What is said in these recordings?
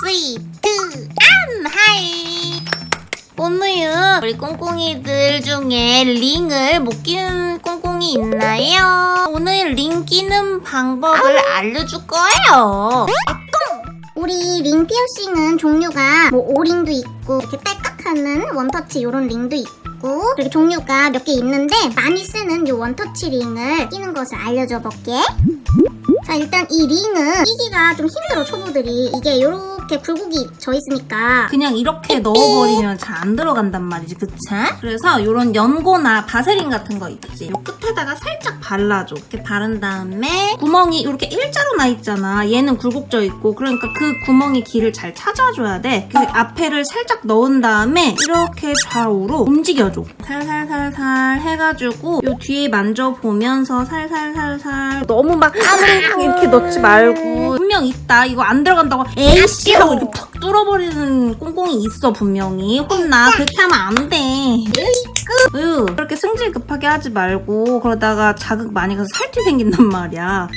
스위트 안 하이 오늘은 우리 꽁꽁이들 중에 링을 못 끼는 꽁꽁이 있나요? 오늘 링 끼는 방법을 알려줄 거예요 우리 링 피어싱은 종류가 뭐 오링도 있고 이렇게 딸깍하는 원터치 요런 링도 있고 이렇게 종류가 몇 개 있는데 많이 쓰는 요 원터치 링을 끼는 것을 알려줘 볼게. 자 일단 이 링은 끼기가 좀 힘들어 초보들이. 이게 요 렇게 굴곡이 져 있으니까 그냥 이렇게 넣어버리면 잘 안 들어간단 말이지, 그치? 그래서 이런 연고나 바세린 같은 거 있지. 요 끝에다가 살짝 발라줘. 이렇게 바른 다음에 구멍이 이렇게 일자로 나 있잖아. 얘는 굴곡져 있고, 그러니까 그 구멍의 길을 잘 찾아줘야 돼. 그 앞에를 살짝 넣은 다음에 이렇게 좌우로 움직여줘. 살살살살 해가지고 요 뒤에 만져보면서 살살살살 너무 막 이렇게 넣지 말고 분명 있다. 이거 안 들어간다고 에이씨 하고 이렇게 푹 뚫어버리는 꽁꽁이 있어 분명히 혼나 그렇게 하면 안 돼. 으 그렇게 승질 급하게 하지 말고 그러다가 자극 많이 가서 살티 생긴단 말이야.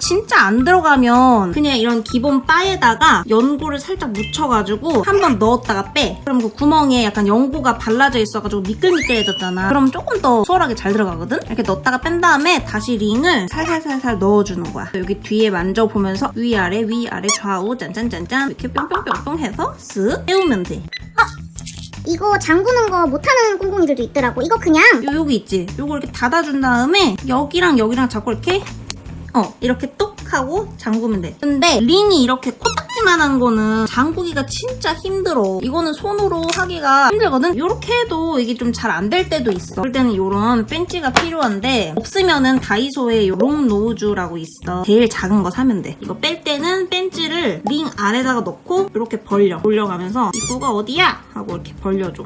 진짜 안 들어가면 그냥 이런 기본 바에다가 연고를 살짝 묻혀가지고 한 번 넣었다가 빼. 그럼 그 구멍에 약간 연고가 발라져 있어가지고 미끌미끌해졌잖아. 그럼 조금 더 수월하게 잘 들어가거든? 이렇게 넣었다가 뺀 다음에 다시 링을 살살살살 넣어주는 거야. 여기 뒤에 만져보면서 위아래 위아래 좌우 짠짠짠짠 이렇게 뿅뿅뿅뿅 해서 쓱 세우면 돼. 이거 잠그는 거 못하는 꽁꽁이들도 있더라고. 이거 그냥 요, 여기 있지? 요거 이렇게 닫아준 다음에 여기랑 여기랑 자꾸 이렇게 어 이렇게 똑 하고 잠그면 돼. 근데 링이 이렇게 코딱지만 한 거는 잠그기가 진짜 힘들어. 이거는 손으로 하기가 힘들거든? 이렇게 해도 이게 좀 잘 안 될 때도 있어. 그럴 때는 이런 벤치가 필요한데 없으면은 다이소에 요롱 노우즈라고 있어. 제일 작은 거 사면 돼. 이거 뺄 때는 벤치를 링 안에다가 넣고 이렇게 벌려. 올려가면서 입구가 어디야? 하고 이렇게 벌려줘.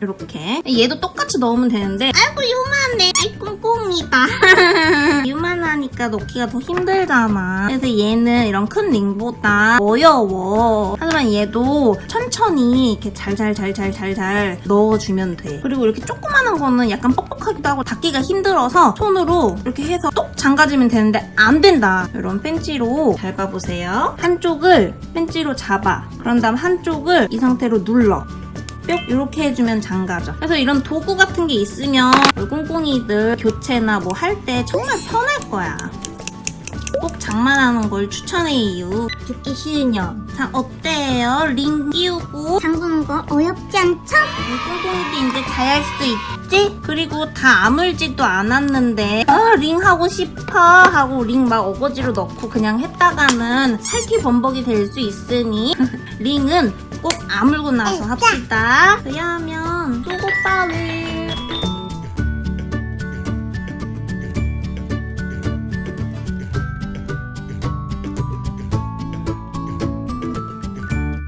이렇게. 얘도 똑같이 넣으면 되는데 아이고 요만해. 아이 유만 하니까 넣기가 더 힘들잖아. 그래서 얘는 이런 큰 링보다 어려워. 하지만 얘도 천천히 이렇게 잘잘잘잘잘잘 넣어주면 돼. 그리고 이렇게 조그마한 거는 약간 뻑뻑하기도 하고 닫기가 힘들어서 손으로 이렇게 해서 똑 잠가주면 되는데 안 된다. 이런 벤치로 잘 봐보세요. 한쪽을 벤치로 잡아. 그런 다음 한쪽을 이 상태로 눌러 뿅 이렇게 해주면 장가죠. 그래서 이런 도구 같은 게 있으면 꽁꽁이들 교체나 뭐 할 때 정말 편할 거야. 꼭 장만하는 걸 추천해요. 듣기 싫으냐? 자 어때요? 링 끼우고 잠그는 거 어렵지 않죠? 꽁꽁이도 이제 잘할 수 있지? 그리고 다 아물지도 않았는데 아, 링 하고 싶어 하고 링 막 어거지로 넣고 그냥 했다가는 살기 범벅이 될 수 있으니 링은 꼭 아물고 나서 합시다. 그러면 속옷바를